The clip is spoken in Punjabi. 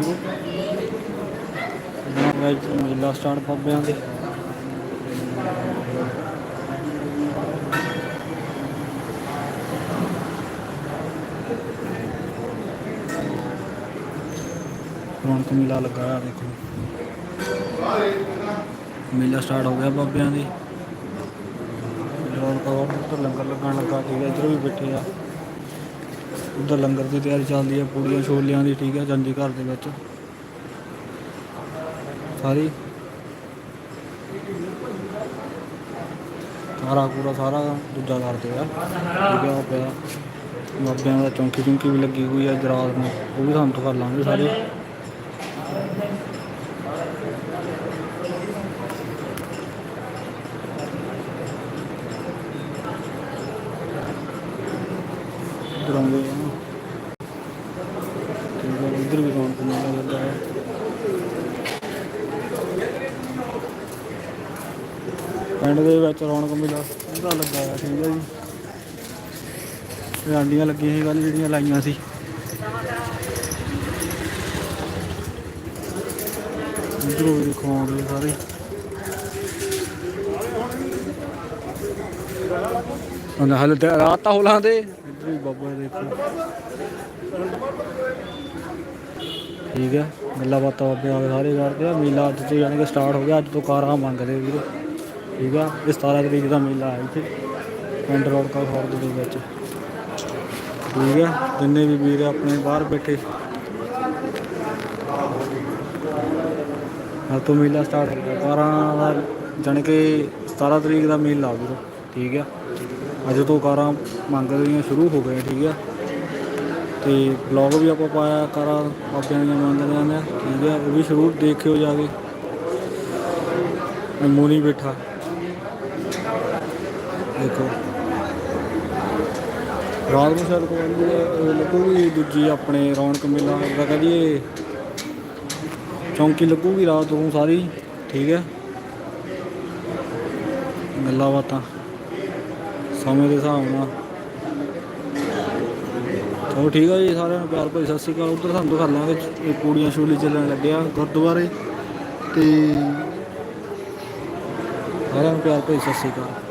ਵੀਰੋ ਵੈਜ ਮੇਲਾ ਸਟਾਰਟ ਬਾਬਿਆਂ ਦੇ ਰੌਣਕ ਮੇਲਾ ਲੱਗਾ ਆ ਦੇਖੋ ਮੇਲਾ ਸਟਾਰਟ ਹੋ ਗਿਆ ਬਾਬਿਆਂ ਦੀ ਰੌਣਕ ਉੱਧਰ ਲੰਗਰ ਲੱਗਣ ਲੱਗਾ ਠੀਕ ਹੈ ਇੱਧਰ ਵੀ ਬੈਠੇ ਆ ਉੱਧਰ ਲੰਗਰ ਦੀ ਤਿਆਰੀ ਚੱਲਦੀ ਹੈ ਪੂੜੀਆਂ ਛੋਲਿਆਂ ਦੀ, ਠੀਕ ਹੈ ਜਾਂਦੀ ਘਰ ਦੇ ਵਿੱਚ। ਸਾਰੀ। ਸਾਰਾ ਪੂਰਾ ਸਾਰਾ ਦੂਜਾ ਕਰਦੇ ਆ। ਠੀਕ ਹੈ ਪਿਆ। ਬਾਬਿਆਂ ਦਾ ਚੌਂਕੀ ਚੌਂਕੀ ਵੀ ਲੱਗੀ ਹੋਈ ਹੈ ਅੱਜ ਨੂੰ ਉਹ ਵੀ ਤੁਹਾਨੂੰ ਕਰ ਲਾਂਗੇ ਸਾਰੇ। ਇੱਧਰ ਆ। ਇੱਧਰ ਵੀ ਕੌਣ ਕਮਾਉਂਦਾ ਲੱਗਾ ਹੈ ਪਿੰਡ ਦੇ ਵਿੱਚ ਰੌਣਕ ਮੇਲਾ ਪੂਰਾ ਲੱਗਾ ਹੈ ਠੀਕ ਹੈ ਜੀ। ਰਾਂਡੀਆਂ ਲੱਗੀਆਂ ਸੀ ਕੱਲ ਜਿਹੜੀਆਂ ਲਾਈਆਂ ਸੀ। ਇੱਧਰੋਂ ਵੀ ਦੇਖੋ ਸਾਰੇ। ਉਹਨਾਂ ਹਲ ਰਾਤ ਤਾਂ ਹੋਲਾਂ ਦੇ। ਵੀ ਬਾਬਾ ਦੇਖੋ। ਠੀਕ ਹੈ, ਗੱਲਾਂ ਬਾਤਾਂ ਬਾਬੇ ਆ ਸਾਰੇ ਕਰਦੇ ਆ। ਮੇਲਾ ਅੱਜ ਤੋਂ ਯਾਨੀ ਕਿ ਸਟਾਰਟ ਹੋ ਗਿਆ, ਅੱਜ ਤੋਂ ਕਾਰਾਂ ਮੰਗਦੇ ਵੀਰੇ। ਠੀਕ ਆ, ਇਹ 17 ਤਰੀਕ ਦਾ ਮੇਲਾ ਹੈ ਇੱਥੇ, ਪਿੰਡ ਰੋੜਕਾ ਖੁਰਦ ਦੇ ਵਿੱਚ। ਠੀਕ ਹੈ ਜਿੰਨੇ ਵੀ ਵੀਰ ਆਪਣੇ ਬਾਹਰ ਬੈਠੇ। ਅੱਜ ਤੋਂ ਮੇਲਾ ਸਟਾਰਟ ਹੋ ਗਿਆ। ਕਾਰਾਂ ਦਾ ਜਾਣੀ ਕਿ 17 ਤਰੀਕ ਦਾ ਮੇਲਾ ਵੀਰੋ। ਠੀਕ ਆ। ਅੱਜ ਤੋਂ ਕਾਰਾਂ ਮੰਗਦੀਆਂ ਸ਼ੁਰੂ ਹੋ ਗਏ ਠੀਕ ਆ। ਤੇ ਬਲੌਗ ਵੀ ਆਪਾਂ ਪਾਇਆ, ਕਾਰਾਂ ਬਾਬਿਆਂ ਦੀਆਂ ਮੰਗਦੇ ਨੇ, ਠੀਕ ਆ। ਉਹ ਵੀ ਸ਼ੁਰੂ ਦੇਖਿਓ ਜਾ ਕੇ। ਮੂਨੀ ਬੈਠਾ। ਦੇਖੋ। ਰਾਤ ਨੂੰ ਸ਼ਾਇਦ ਕੋਈ ਲੱਗੂਗੀ ਦੂਜੀ ਆਪਣੇ ਰੌਣਕ ਮੇਲਾ ਦਾ ਕਹਦੀਏ ਚੌਂਕੀ ਲੱਗੂਗੀ ਰਾਤ ਨੂੰ ਸਾਰੀ, ਠੀਕ ਹੈ ਗੱਲਾਂ ਬਾਤਾਂ। ਸਮੇਂ ਦੇ ਹਿਸਾਬ ਨਾਲ। ਚਲੋ ਠੀਕ ਆ ਜੀ ਸਾਰਿਆਂ ਨੂੰ ਪਿਆਰ ਭਰੀ ਸਤਿ ਸ਼੍ਰੀ ਅਕਾਲ। ਉਧਰ ਸਾਨੂੰ ਦਿਖਾ ਲਾਂਗੇ ਪੂੜੀਆਂ ਛੋਲੇ ਚੱਲਣ ਲੱਗਿਆ ਗੁਰਦੁਆਰੇ ਤੇ। ਸਾਰਿਆਂ ਨੂੰ ਪਿਆਰ ਭਰੀ ਸਤਿ ਸ਼੍ਰੀ ਅਕਾਲ।